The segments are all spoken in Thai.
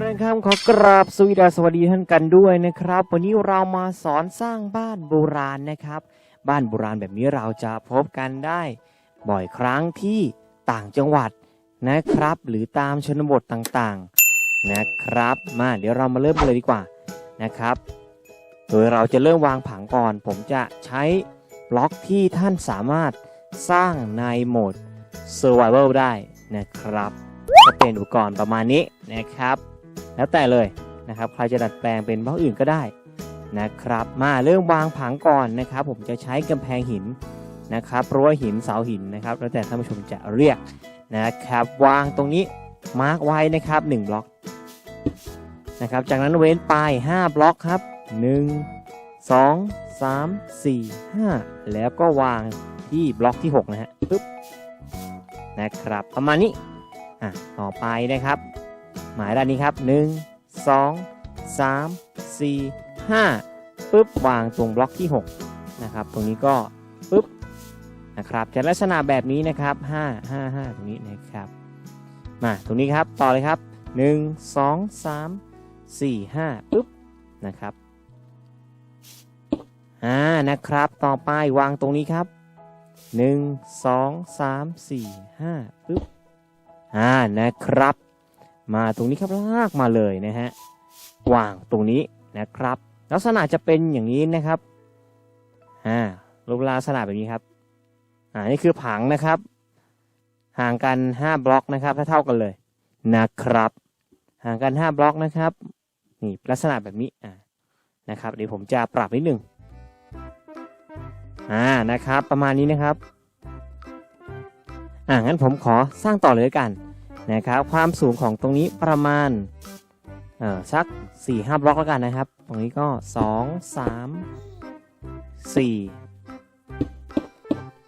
เรียนครับขอกราบสวีดาสวัสดีท่านกันด้วยนะครับ วันนี้เรามาสอนสร้างบ้านโบราณนะครับ บ้านโบราณแบบนี้เราจะพบกันได้ บ่อยครั้งที่ต่างจังหวัดนะครับ หรือตามชนบทต่างๆนะครับ มาเดี๋ยวเรามาเริ่มกันเลยดีกว่านะครับ โดยเราจะเริ่มวางผังก่อน ผมจะใช้บล็อกที่ท่านสามารถสร้างในโหมด Survival ได้นะครับ ก็เป็นอุปกรณ์ประมาณนี้นะครับ แล้วแต่เลยนะครับใครจะดัดแปลงเป็นบล็อกอื่นก็ได้นะครับ มาเริ่มวางผังก่อนนะครับ ผมจะใช้กำแพงหินนะครับรั้วหินเสาหินนะครับ แล้วแต่ท่านผู้ชมจะเรียกนะครับ วางตรงนี้มาร์กไว้นะครับ1บล็อกนะครับ จากนั้นเว้นไป 5 บล็อกครับ 1 2 3 4 5 แล้วก็วางที่บล็อกที่ 6 นะฮะปึ๊บนะครับ ประมาณนี้อะต่อไปนะครับ หมายด้านนี้ครับ 1 2 3 4 5ปึ๊บวางตรงบล็อกที่ 6 นะครับ ตรงนี้ก็ปึ๊บนะครับจะลักษณะแบบนี้นะครับ 5 5 5 ตรงนี้นะครับ มาตรงนี้ครับต่อเลยครับ 1 2 3 4 5ปึ๊บนะครับอ่านะครับต่อไปวางตรงนี้ครับ 1 2 3 4 5ปึ๊บอ่านะครับ มาตรงนี้ครับลากมาเลยนะฮะวางตรงนี้นะครับ ลักษณะจะเป็นอย่างนี้นะครับอ่ารูปลักษณะแบบนี้ครับอ่านี่คือผังนะครับ ห่างกัน 5 บล็อกนะครับถ้าเท่ากันเลยนะครับ ห่างกัน 5 บล็อกนะครับนี่ลักษณะแบบนี้อ่านะครับเดี๋ยวผมจะปรับนิดหนึ่งอ่านะครับ ประมาณนี้นะครับอ่างั้นผมขอสร้างต่อเลยกัน นะครับความสูงของตรงนี้ประมาณเออสัก4ี่ห้าบล็อกแล้วกันนะครับ ตรงนี้ก็ 2 3 4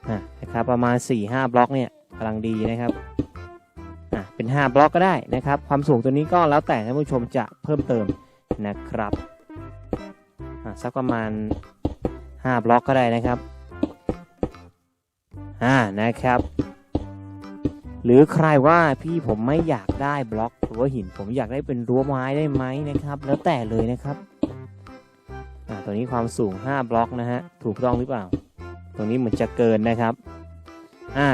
อ่นะครับประมาณ 4 5บล็อกเนี่ยกำลังดีนะครับอะเป็น 5 บล็อกก็ได้นะครับ ความสูงตัวนี้ก็แล้วแต่ท่านผู้ชมจะเพิ่มเติมนะครับอะสักประมาณ 5 บล็อกก็ได้นะครับอ่านะครับ หรือใครว่าพี่ผมไม่อยากได้บล็อกรั้วหิน ผมอยากได้เป็นรั้วไม้ได้ไหมนะครับ แล้วแต่เลยนะครับอ่าตัวนี้ความสูง 5 บล็อกนะฮะถูกต้องหรือเปล่าตรงนี้เหมือนจะเกินนะครับอ่า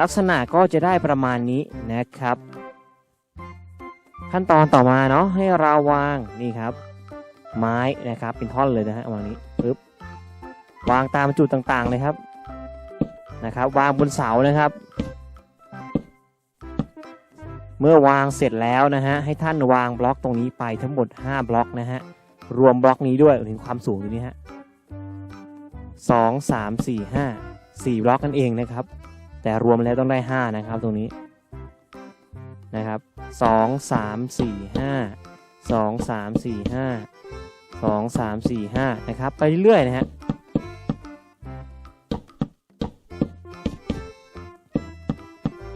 ลักษณะก็จะได้ประมาณนี้นะครับ ขั้นตอนต่อมาเนาะให้เราวางนี่ครับ ไม้นะครับเป็นท่อนเลยนะฮะวางนี้ปึ๊บวางตามจุดต่างๆเลยครับนะครับ วางบนเสานะครับ เมื่อวางเสร็จแล้วนะฮะให้ท่านวางบล็อกตรงนี้ไปทั้งหมด 5 บล็อกนะฮะรวมบล็อกนี้ด้วยถึงความสูงตรงนี้ฮะสองสามสี่ห้าสี่บล็อกนั่นเองนะครับ แต่รวมแล้วต้องได้ห้านะครับตรงนี้นะครับสองสามสี่ห้าสองสามสี่ห้าสองสามสี่ห้านะครับ ไปเรื่อยๆนะฮะ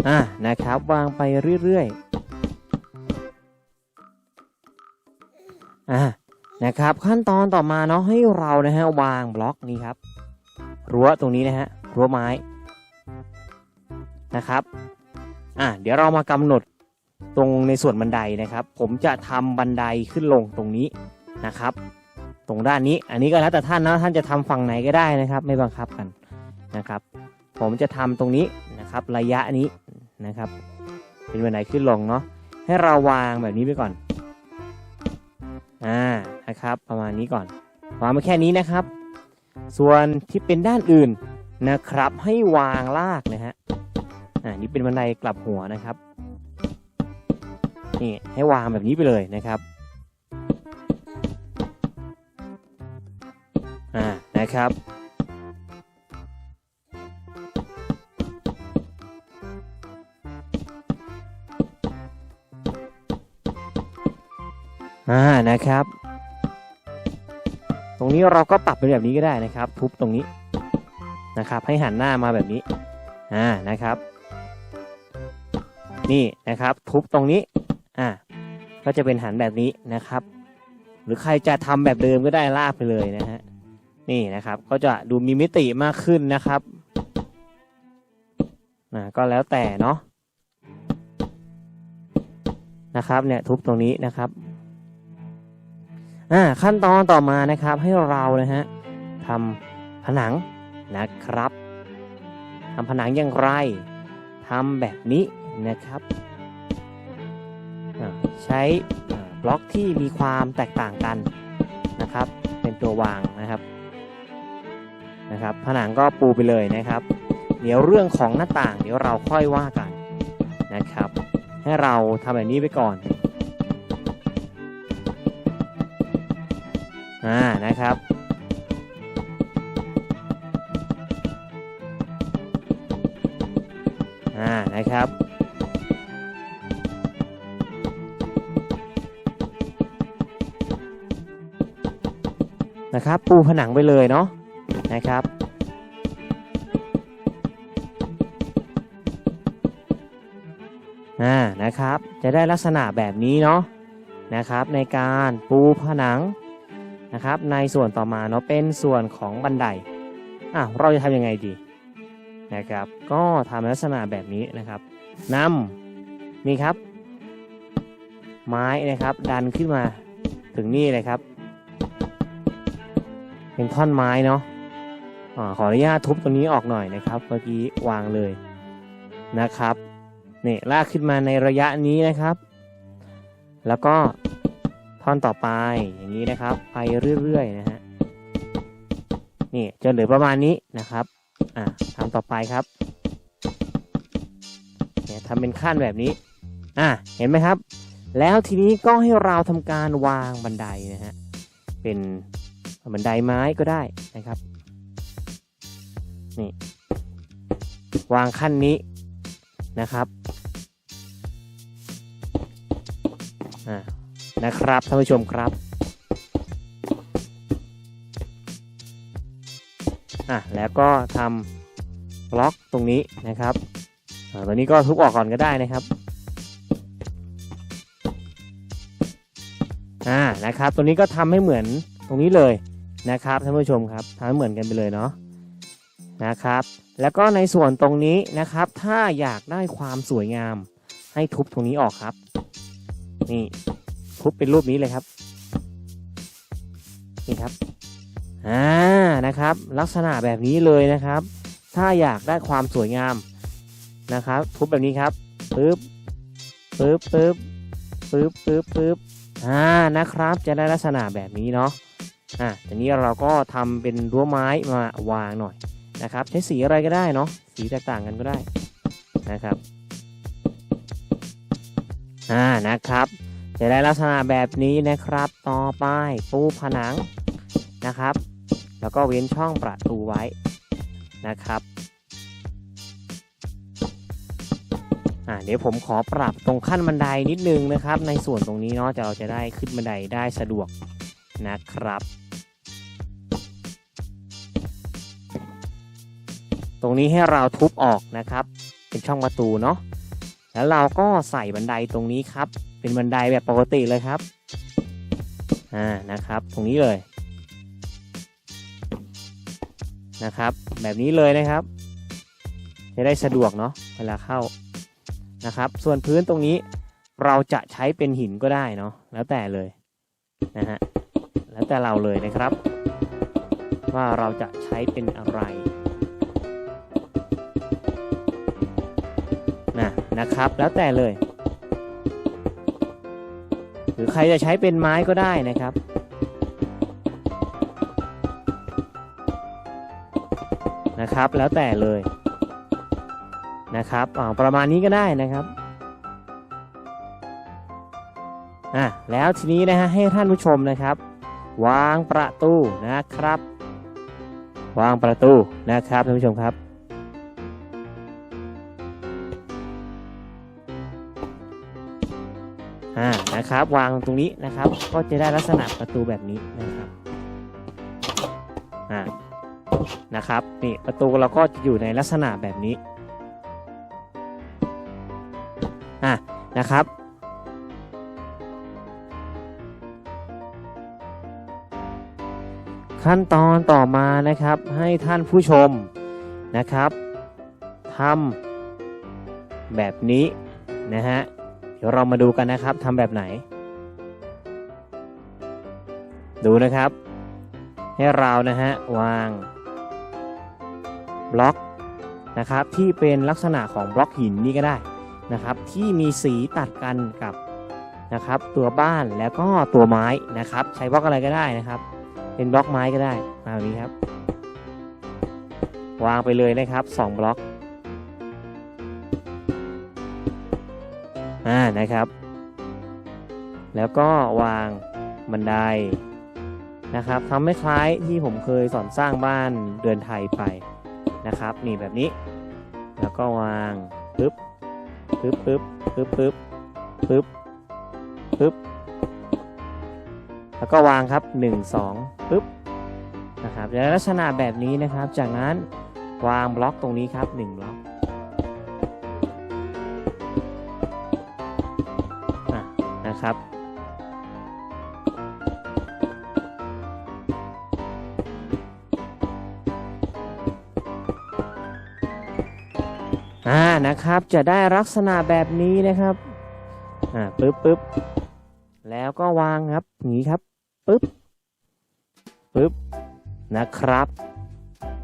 อะนะครับ วางไปเรื่อยๆอะนะครับ ขั้นตอนต่อมาเนาะให้เรานะฮะวางบล็อกนี้ครับรั้วตรงนี้นะฮะรั้วไม้นะครับอะเดี๋ยวเรามากำหนดตรงในส่วนบันไดนะครับ ผมจะทำบันไดขึ้นลงตรงนี้นะครับ ตรงด้านนี้อันนี้ก็แล้วแต่ท่านนะท่านจะทำฝั่งไหนก็ได้นะครับ ไม่บังคับกันนะครับ ผมจะทำตรงนี้นะครับระยะนี้ นะครับ เป็นบันไดขึ้นลงเนาะให้เราวางแบบนี้ไปก่อนอ่านะครับ ประมาณนี้ก่อนวางมาแค่นี้นะครับ ส่วนที่เป็นด้านอื่นนะครับ ให้วางลากนะฮะอ่านี่เป็นบันไดกลับหัวนะครับนี่ให้วางแบบนี้ไปเลยนะครับอ่านะครับ อ่านะครับ ตรงนี้เราก็ปรับเป็นแบบนี้ก็ได้นะครับ ทุบตรงนี้นะครับ ให้หันหน้ามาแบบนี้อ่านะครับ นี่นะครับ ทุบตรงนี้อ่าก็จะเป็นหันแบบนี้นะครับ หรือใครจะทำแบบเดิมก็ได้ลากไปเลยนะฮะนี่นะครับ ก็จะดูมีมิติมากขึ้นนะครับอ่าก็แล้วแต่เนาะนะครับเนี่ยทุบตรงนี้นะครับ อ่าขั้นตอนต่อมานะครับให้เรานะฮะทำผนังนะครับทำผนังอย่างไรทำแบบนี้นะครับใช้บล็อกที่มีความแตกต่างกันนะครับ เป็นตัววางนะครับนะครับ ผนังก็ปูไปเลยนะครับ เดี๋ยวเรื่องของหน้าต่างเดี๋ยวเราค่อยว่ากันนะครับ ให้เราทำแบบนี้ไปก่อน อ่านะครับ อ่านะครับนะครับปูผนังไปเลยเนาะนะครับ อ่านะครับ จะได้ลักษณะแบบนี้เนาะนะครับ ในการปูผนัง นะครับ ในส่วนต่อมาเนาะเป็นส่วนของบันไดอะเราจะทำยังไงดีนะครับ ก็ทำลักษณะแบบนี้นะครับนำนี่ครับ ไม้นะครับ ดันขึ้นมาถึงนี่เลยครับ เป็นท่อนไม้เนาะอขออนุญาตทุบตรงนี้ออกหน่อยนะครับ เมื่อกี้วางเลยนะครับนี่ลากขึ้นมาในระยะนี้นะครับ แล้วก็ ท่อนต่อไปอย่างนี้นะครับ ไปเรื่อยๆนะฮะนี่จนเหลือประมาณนี้นะครับอะทำต่อไปครับเนี่ยทำเป็นขั้นแบบนี้อะเห็นไหมครับ แล้วทีนี้ก็ให้เราทำการวางบันไดนะฮะเป็นบันไดไม้ก็ได้นะครับนี่วางขั้นนี้นะครับอ่า นะครับท่านผู้ชมครับอะแล้วก็ทำบล็อกตรงนี้นะครับตัวนี้ก็ทุบออกก่อนก็ได้นะครับอ่านะครับตัวนี้ก็ทำให้เหมือนตรงนี้เลยนะครับท่านผู้ชมครับทำให้เหมือนกันไปเลยเนาะนะครับแล้วก็ในส่วนตรงนี้นะครับ ถ้าอยากได้ความสวยงามให้ทุบตรงนี้ออกครับ นี่ ทุบเป็นรูปนี้เลยครับ นี่ครับ อ่า นะครับ ลักษณะแบบนี้เลยนะครับ ถ้าอยากได้ความสวยงามนะครับ ทุบแบบนี้ครับปึ๊บปึ๊บปึ๊บปึ๊บปึ๊บปึ๊บอ่า นะครับ จะได้ลักษณะแบบนี้เนาะ อะทีนี้เราก็ทำเป็นรั้วไม้มาวางหน่อยนะครับ ใช้สีอะไรก็ได้เนาะ สีแตกต่างกันก็ได้นะครับ อ่า นะครับ จะได้ลักษณะแบบนี้นะครับ ต่อไปปูผนังนะครับ แล้วก็เว้นช่องประตูไว้นะครับอ่าเดี๋ยวผมขอปรับตรงขั้นบันไดนิดนึงนะครับ ในส่วนตรงนี้เนาะจะเราจะได้ขึ้นบันไดได้สะดวกนะครับ ตรงนี้ให้เราทุบออกนะครับ เป็นช่องประตูเนาะแล้วเราก็ใส่บันไดตรงนี้ครับ เป็นบันไดแบบปกติเลยครับ อ่า นะครับ ตรงนี้เลย นะครับ แบบนี้เลยนะครับ จะได้สะดวกเนาะ เวลาเข้า นะครับ ส่วนพื้นตรงนี้เราจะใช้เป็นหินก็ได้เนาะ แล้วแต่เลย นะฮะ แล้วแต่เราเลยนะครับ ว่าเราจะใช้เป็นอะไรนะนะครับ แล้วแต่เลย รือใครจะใช้เป็นไม้ก็ได้นะครับ นะครับ แล้วแต่เลยนะครับอ่าประมาณนี้ก็ได้นะครับอะแล้วทีนี้นะฮะให้ท่านผู้ชมนะครับ วางประตูนะครับ วางประตูนะครับท่านผู้ชมครับ นะครับ วางตรงนี้นะครับ ก็จะได้ลักษณะประตูแบบนี้นะครับอ่านะครับนี่ประตูเราก็จะอยู่ในลักษณะแบบนี้อะนะครับขั้นตอนต่อมานะครับให้ท่านผู้ชมนะครับทำแบบนี้นะฮะ เดี๋ยวเรามาดูกันนะครับทำแบบไหน ดูนะครับ ให้เรานะฮะวางบล็อกนะครับที่เป็นลักษณะของบล็อกหินนี่ก็ได้นะครับ ที่มีสีตัดกันกับนะครับ ตัวบ้านแล้วก็ตัวไม้นะครับ ใช้บล็อกอะไรก็ได้นะครับ เป็นบล็อกไม้ก็ได้มาแบบนี้ครับ วางไปเลยนะครับสองบล็อก อ่านะครับ แล้วก็วางบันไดนะครับทำให้คล้ายที่ผมเคยสอนสร้างบ้านเรือนไทยไปนะครับ นี่แบบนี้ แล้วก็วางปึ๊บปึ๊บปึ๊บปึ๊บปึ๊บปึ๊บปึ๊บแล้วก็วางครับ 1 2ปึ๊บนะครับในลักษณะแบบนี้นะครับ จากนั้นวางบล็อกตรงนี้ครับ 1 บล็อก ครับ อ่านะครับจะได้ลักษณะแบบนี้นะครับ อ่าปึ๊บปึ๊บแล้วก็วางครับอย่างนี้ครับปึ๊บปึ๊บนะครับ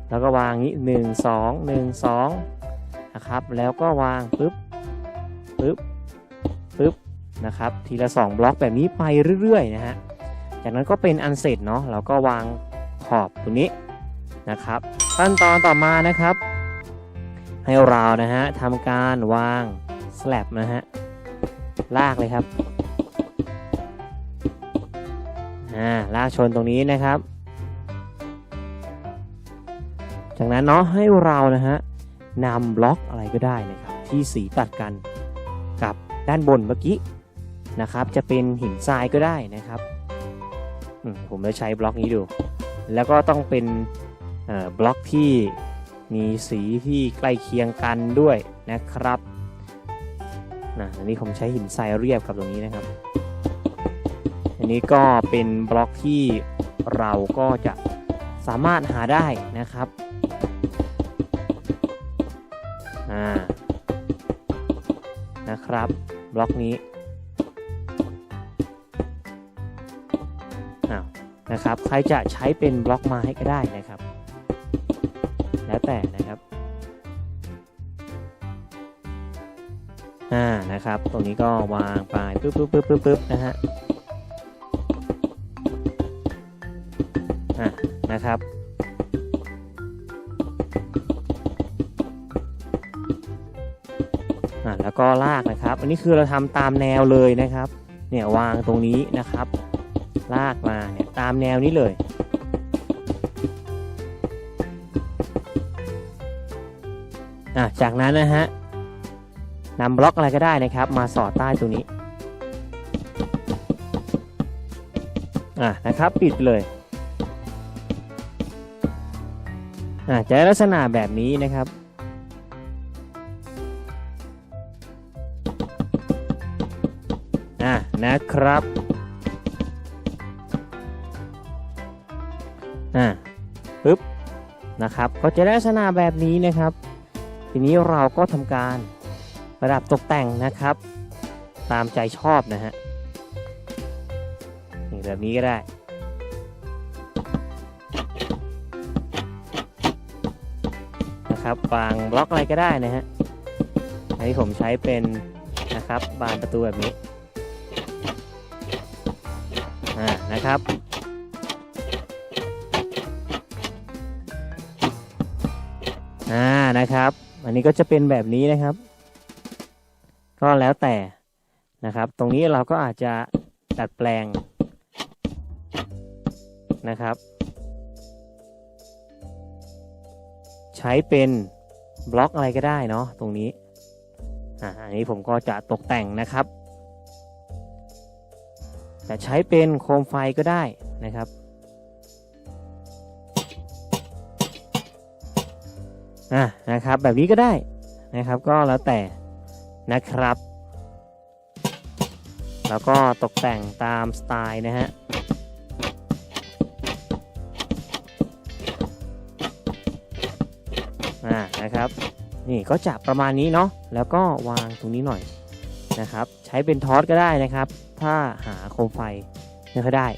แล้วก็วางนี้หนึ่งสองหนึ่งสองนะครับ แล้วก็วางปึ๊บปึ๊บปึ๊บ นะครับ ทีละสองบล็อกแบบนี้ไปเรื่อยๆนะฮะ จากนั้นก็เป็นอันเสร็จเนาะเราก็วางขอบตรงนี้นะครับ ขั้นตอนต่อมานะครับ ให้เรานะฮะทำการวางสแลบนะฮะลากเลยครับอ่าลากชนตรงนี้นะครับ จากนั้นเนาะให้เรานะฮะนำบล็อกอะไรก็ได้นะครับ ที่สีตัดกันกับด้านบนเมื่อกี้ นะครับ จะเป็นหินทรายก็ได้นะครับผมจะใช้บล็อกนี้ดู แล้วก็ต้องเป็นบล็อกที่มีสีที่ใกล้เคียงกันด้วยนะครับนะอันนี้ผมใช้หินทรายเรียบกับตรงนี้นะครับ อันนี้ก็เป็นบล็อกที่เราก็จะสามารถหาได้นะครับนะครับ บล็อกนี้ นะครับ ใครจะใช้เป็นบล็อกไม้ก็ได้นะครับ แล้วแต่นะครับอ่านะครับ ตรงนี้ก็วางไปปึ๊บปึ๊บปึ๊บปึ๊บปึ๊บนะฮะอ่านะครับอ่าแล้วก็ลากนะครับ อันนี้คือเราทำตามแนวเลยนะครับ เนี่ยวางตรงนี้นะครับ ลากมาเนี่ย ตามแนวนี้เลยอะจากนั้นนะฮะนำบล็อกอะไรก็ได้นะครับ มาสอดใต้ตรงนี้อะนะครับปิดเลยอะจะลักษณะแบบนี้นะครับอะนะครับ นะครับก็จะได้ลักษณะแบบนี้นะครับ ทีนี้เราก็ทำการประดับตกแต่งนะครับ ตามใจชอบนะฮะนี่แบบนี้ก็ได้ นะครับวางบล็อกอะไรก็ได้นะฮะอันนี้ผมใช้เป็นนะครับบานประตูแบบนี้อ่านะครับ อ่านะครับ อันนี้ก็จะเป็นแบบนี้นะครับ ก็แล้วแต่นะครับ ตรงนี้เราก็อาจจะดัดแปลงนะครับ ใช้เป็นบล็อกอะไรก็ได้เนาะตรงนี้อ่าอันนี้ผมก็จะตกแต่งนะครับแต่ใช้เป็นโคมไฟก็ได้นะครับ อะนะครับ แบบนี้ก็ได้นะครับก็แล้วแต่นะครับ แล้วก็ตกแต่งตามสไตล์นะฮะอ่านะครับนี่ก็จะประมาณนี้เนาะแล้วก็วางตรงนี้หน่อยนะครับ ใช้เป็นทอสก็ได้นะครับ ถ้าหาโคมไฟไม่ค่อยได้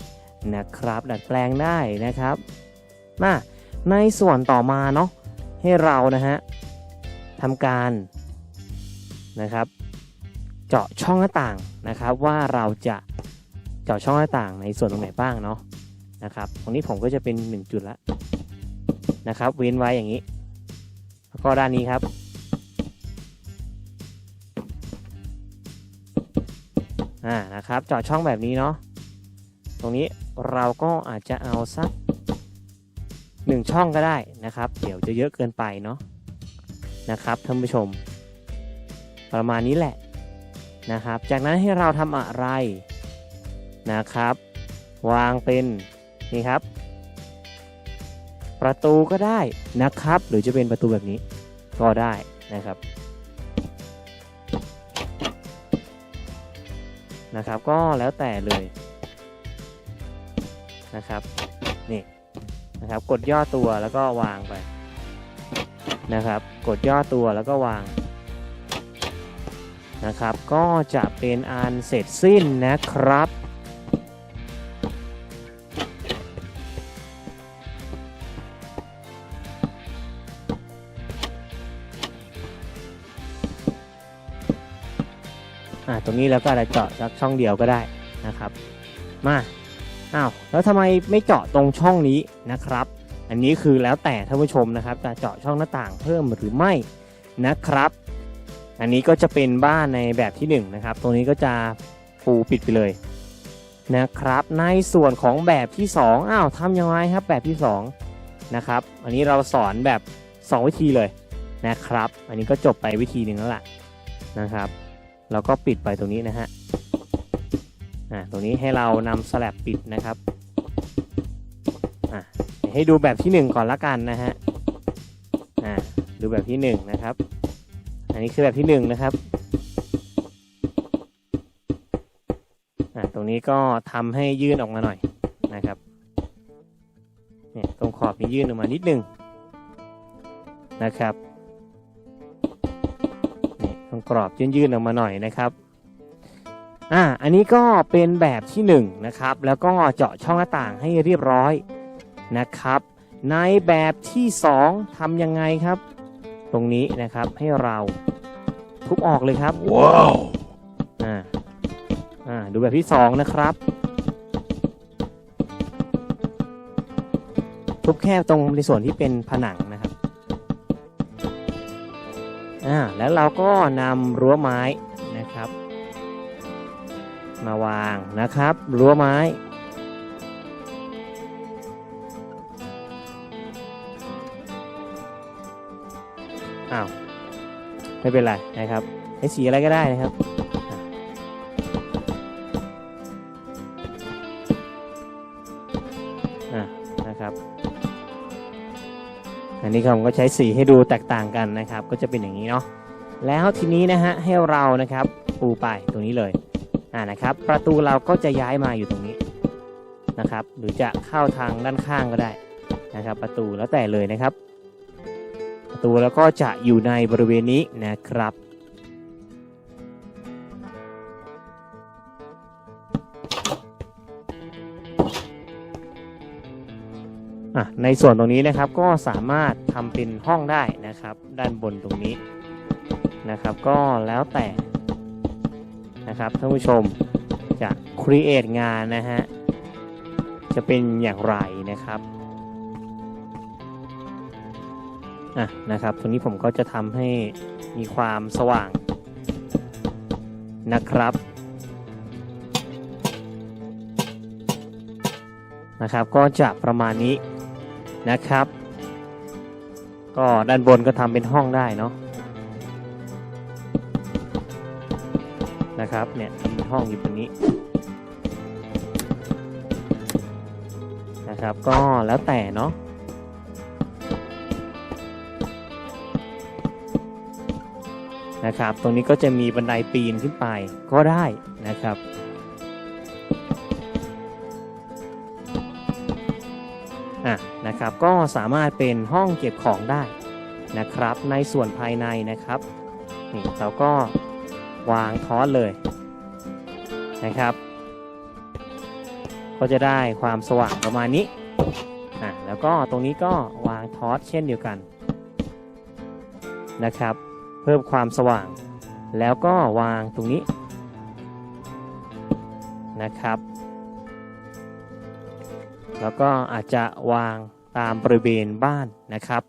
นะครับ ดัดแปลงได้นะครับมาในส่วนต่อมาเนาะ ให้เรานะฮะทำการนะครับ เจาะช่องหน้าต่างนะครับ ว่าเราจะเจาะช่องหน้าต่างในส่วนตรงไหนบ้างเนาะนะครับตรงนี้ผมก็จะเป็น 1 จุดละนะครับ เว้นไว้อย่างนี้ แล้วก็ด้านนี้ครับอ่านะครับเจาะช่องแบบนี้เนาะตรงนี้เราก็อาจจะเอาสัก หนึ่งช่องก็ได้นะครับ เดี๋ยวจะเยอะเกินไปเนาะนะครับท่านผู้ชม ประมาณนี้แหละนะครับ จากนั้นให้เราทำอะไรนะครับ วางเป็นนี่ครับ ประตูก็ได้นะครับ หรือจะเป็นประตูแบบนี้ก็ได้นะครับนะครับก็แล้วแต่เลยนะครับนี่ นะครับ กดย่อตัวแล้วก็วางไปนะครับ กดย่อตัวแล้วก็วางนะครับ ก็จะเป็นอันเสร็จสิ้นนะครับ อ่าตรงนี้แล้วก็อาจจะเจาะสักช่องเดียวก็ได้นะครับ มา อ้าวแล้วทำไมไม่เจาะตรงช่องนี้นะครับ อันนี้คือแล้วแต่ท่านผู้ชมนะครับจะเจาะช่องหน้าต่างเพิ่มหรือไม่นะครับ อันนี้ก็จะเป็นบ้านในแบบที่1นงนะครับ ตรงนี้ก็จะปูปิดไปเลยนะครับ ในส่วนของแบบที่ 2อ้าวทำยังไงครับแบบที่ 2 นะครับ อันนี้เราสอนแบบ 2 วิธีเลยนะครับ อันนี้ก็จบไปวิธีหนึ่งแล้วล่ะนะครับเราก็ปิดไปตรงนี้นะฮะ อ่าตรงนี้ให้เรานำสลับปิดนะครับอ่าให้ดูแบบที่ 1 ก่อนละกันนะฮะอ่าดูแบบที่ 1 นะครับ อันนี้คือแบบที่ 1 นะครับอ่าตรงนี้ก็ทำให้ยื่นออกมาหน่อยนะครับเนี่ยตรงขอบนี้ยื่นออกมานิดนึงนะครับนี่ตรงกรอบยื่นๆออกมาหน่อยนะครับ อ่าอันนี้ก็เป็นแบบที่1นงนะครับแล้วก็เจาะช่องหน้าต่างให้เรียบร้อยนะครับ ในแบบที่ 2ทำยังไงครับ ตรงนี้นะครับให้เราทุบออกเลยครับว้าวอ่าอ่าดูแบบที่ 2 นะครับ ทุบแค่ตรงในส่วนที่เป็นผนังนะครับอ่าแล้วเราก็นำรั้วไม้นะครับ มาวางนะครับรั้วไม้ อ้าว ไม่เป็นไรนะครับใช้สีอะไรก็ได้นะครับอะนะครับ อันนี้ผมก็ใช้สีให้ดูแตกต่างกันนะครับ ก็จะเป็นอย่างนี้เนาะแล้วทีนี้นะฮะให้เรานะครับปูไปตรงนี้เลย อ่านะครับ ประตูเราก็จะย้ายมาอยู่ตรงนี้นะครับ หรือจะเข้าทางด้านข้างก็ได้นะครับ ประตูแล้วแต่เลยนะครับ ประตูแล้วก็จะอยู่ในบริเวณนี้นะครับอะในส่วนตรงนี้นะครับก็สามารถทำเป็นห้องได้นะครับ ด้านบนตรงนี้นะครับ ก็แล้วแต่ นะครับท่านผู้ชมจะครีเอทงานนะฮะจะเป็นอย่างไรนะครับอะนะครับตรงนี้ผมก็จะทำให้มีความสว่างนะครับนะครับ ก็จะประมาณนี้นะครับ ก็ด้านบนก็ทำเป็นห้องได้เนาะ นะครับเนี่ยทำเป็นห้องอยู่ตรงนี้นะครับก็แล้วแต่เนาะนะครับ ตรงนี้ก็จะมีบันไดปีนขึ้นไปก็ได้นะครับอะนะครับก็สามารถเป็นห้องเก็บของได้นะครับ ในส่วนภายในนะครับนี่เราก็ วางทอสเลยนะครับ ก็จะได้ความสว่างประมาณนี้อะแล้วก็ตรงนี้ก็วางทอสเช่นเดียวกันนะครับ เพิ่มความสว่าง แล้วก็วางตรงนี้นะครับ แล้วก็อาจจะวางตามบริเวณบ้านนะครับ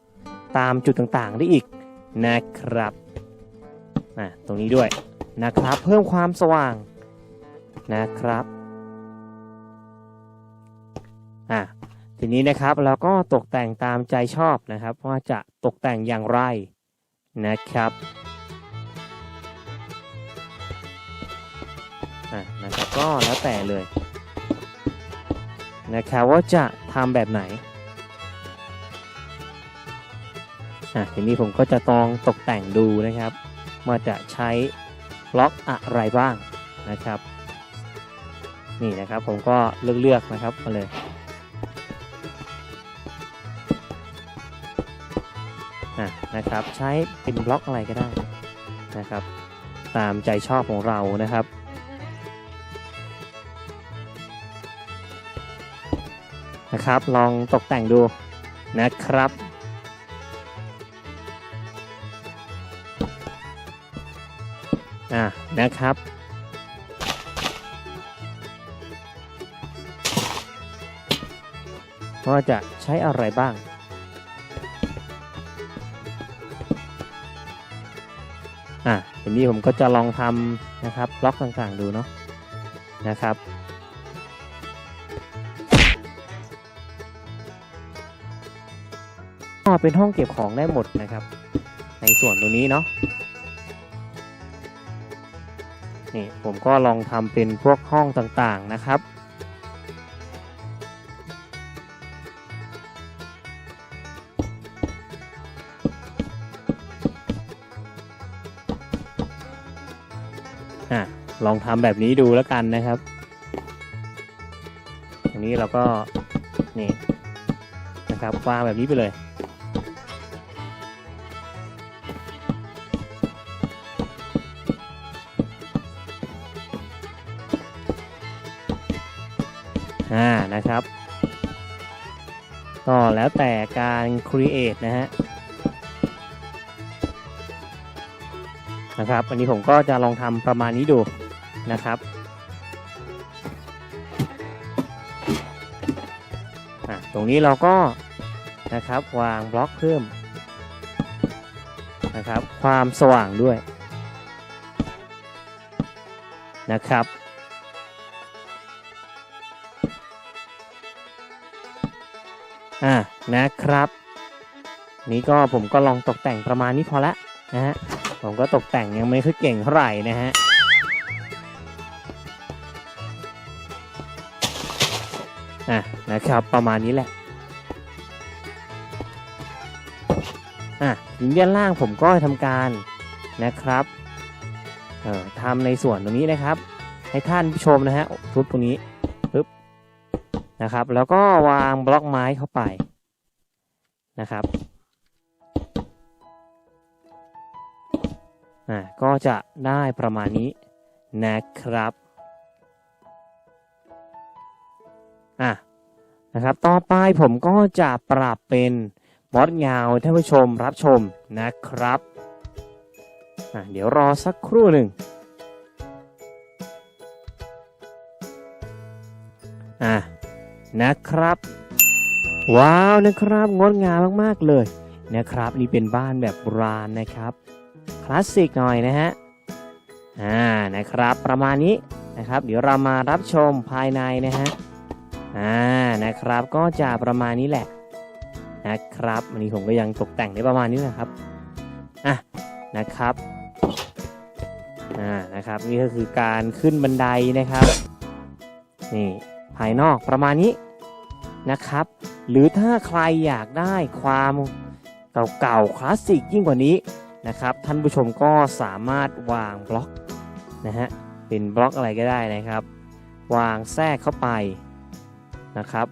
ตามจุดต่างๆได้อีกนะครับอะตรงนี้ด้วย นะครับ เพิ่มความสว่างนะครับอะทีนี้นะครับเราก็ตกแต่งตามใจชอบนะครับ ว่าจะตกแต่งอย่างไรนะครับอะนะครับก็แล้วแต่เลยนะครับว่าจะทำแบบไหนอะทีนี้ผมก็จะต้องตกแต่งดูนะครับว่าจะใช้ บล็อกอะไรบ้างนะครับ นี่นะครับผมก็เลือกเลือกๆนะครับมาเลยะนะครับ ใช้เป็นบล็อกอะไรก็ได้นะครับ ตามใจชอบของเรานะครับนะครับ ลองตกแต่งดูนะครับ อะนะครับว่าจะใช้อะไรบ้าง อะทีนี้ผมก็จะลองทำนะครับบล็อกต่างๆดูเนาะนะครับก็เป็นห้องเก็บของได้หมดนะครับ ในส่วนตรงนี้เนาะ นี่ผมก็ลองทำเป็นพวกห้องต่างๆนะครับอะลองทำแบบนี้ดูแล้วกันนะครับตรงนี้เราก็นี่นะครับวางแบบนี้ไปเลย นะครับ ก็แล้วแต่การ create นะฮะนะครับ อันนี้ผมก็จะลองทำประมาณนี้ดูนะครับอะตรงนี้เราก็นะครับวางบล็อกเพิ่มนะครับความสว่างด้วยนะครับ อ่านะครับ นี่ก็ผมก็ลองตกแต่งประมาณนี้พอละนะฮะผมก็ตกแต่งยังไม่ค่อยเก่งเท่าไหร่นะฮะอะนะครับประมาณนี้แหละอะทีนี้ด้านล่างผมก็ทำการนะครับเอ่อทำในส่วนตรงนี้นะครับ ให้ท่านผู้ชมนะฮะทุบตรงนี้ นะครับ แล้วก็วางบล็อกไม้เข้าไปนะครับอ่าก็จะได้ประมาณนี้นะครับอะนะครับ ต่อไปผมก็จะปรับเป็นมอดยาวท่านผู้ชมรับชมนะครับอะเดี๋ยวรอสักครู่หนึ่งอะ นะครับ ว้าวนะครับงดงามมากๆเลยนะครับ นี่เป็นบ้านแบบโบราณนะครับคลาสสิกหน่อยนะฮะอ่านะครับ ประมาณนี้นะครับ เดี๋ยวเรามารับชมภายในนะฮะอ่านะครับก็จะประมาณนี้แหละนะครับวันนี้ผมก็ยังตกแต่งได้ประมาณนี้นะครับอะนะครับอ่านะครับนี่ก็คือการขึ้นบันไดนะครับนี่ ภายนอกประมาณนี้นะครับ หรือถ้าใครอยากได้ความเก่าๆคลาสสิกยิ่งกว่านี้นะครับ ท่านผู้ชมก็สามารถวางบล็อกนะฮะเป็นบล็อกอะไรก็ได้นะครับ วางแทรกเข้าไปนะครับ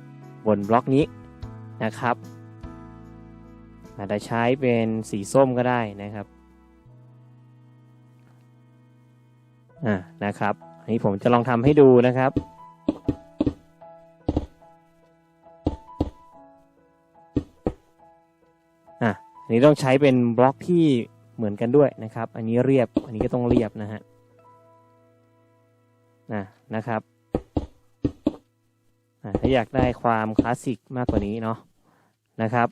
บนบล็อกนี้นะครับ อาจจะใช้เป็นสีส้มก็ได้นะครับอ่านะครับอันนี้ผมจะลองทำให้ดูนะครับ อันนี้ต้องใช้เป็นบล็อกที่เหมือนกันด้วยนะครับ อันนี้เรียบ อันนี้ก็ต้องเรียบนะฮะนะนะครับถ้าอยากได้ความคลาสสิกมากกว่านี้เนาะนะครับ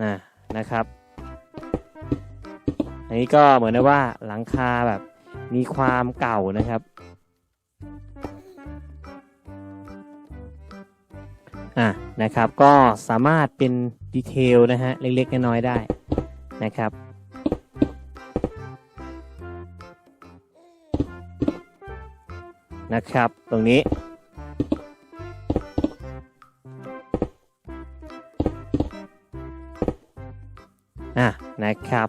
อ่านะครับ อันนี้ก็เหมือนได้ว่าหลังคาแบบมีความเก่านะครับ อะนะครับ ก็สามารถเป็นดีเทลนะฮะเล็กๆน้อยๆได้นะครับนะครับ ตรงนี้ อะ นะครับ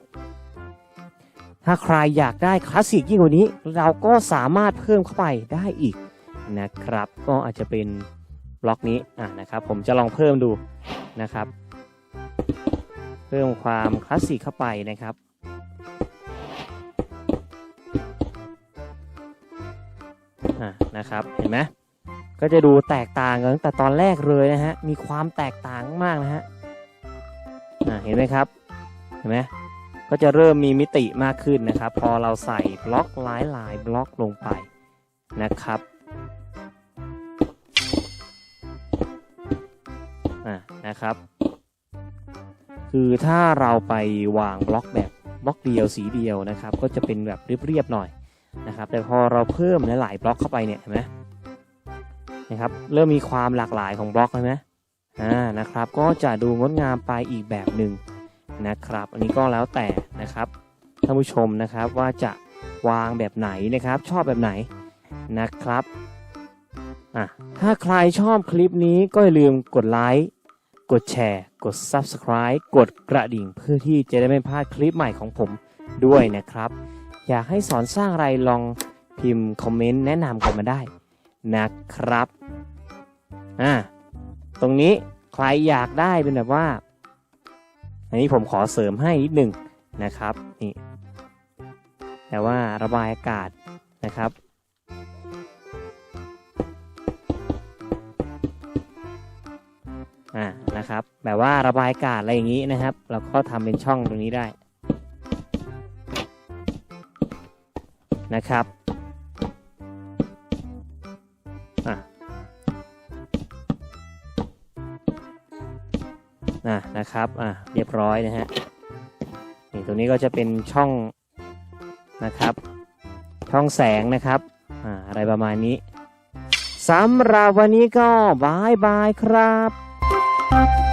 ถ้าใครอยากได้คลาสสิกยิ่งกว่านี้ เราก็สามารถเพิ่มเข้าไปได้อีกนะครับ ก็อาจจะเป็น บล็อกนี้อะนะครับ ผมจะลองเพิ่มดูนะครับ เพิ่มความคลาสสิกเข้าไปนะครับอะนะครับเห็นไหมก็จะดูแตกต่างกันตั้งแต่ตอนแรกเลยนะฮะมีความแตกต่างมากนะฮะอะเห็นไหมครับเห็นไหมก็จะเริ่มมีมิติมากขึ้นนะครับ พอเราใส่บล็อกหลายหลายๆบล็อกลงไปนะครับ นะครับ คือถ้าเราไปวางบล็อกแบบบล็อกเดียวสีเดียวนะครับ ก็จะเป็นแบบเรียบๆหน่อยนะครับ แต่พอเราเพิ่มหลายๆบล็อกเข้าไปเนี่ยเห็นไหมนะครับ เริ่มมีความหลากหลายของบล็อกเลยไหมอ่านะครับ ก็จะดูงดงามไปอีกแบบหนึ่งนะครับ อันนี้ก็แล้วแต่นะครับท่านผู้ชมนะครับว่าจะวางแบบไหนนะครับ ชอบแบบไหนนะครับอะถ้าใครชอบคลิปนี้ก็อย่าลืมกดไลค์ กดแชร์ กด Subscribe กดกระดิ่งเพื่อที่จะได้ไม่พลาดคลิปใหม่ของผมด้วยนะครับ อยากให้สอนสร้างอะไรลองพิมพ์คอมเมนต์แนะนำกันมาได้นะครับอะตรงนี้ใครอยากได้เป็นแบบว่า อันนี้ผมขอเสริมให้นิดหนึ่งนะครับนี่แต่ว่าระบายอากาศนะครับ นะครับ แบบว่าระบายอากาศอะไรอย่างนี้นะครับ เราก็ทำเป็นช่องตรงนี้ได้นะครับอะอะนะครับอะเรียบร้อยนะฮะนี่ตรงนี้ก็จะเป็นช่องนะครับ ช่องแสงนะครับอ่าอะไรประมาณนี้สำหรับวันนี้ก็บายบายครับ Thank you.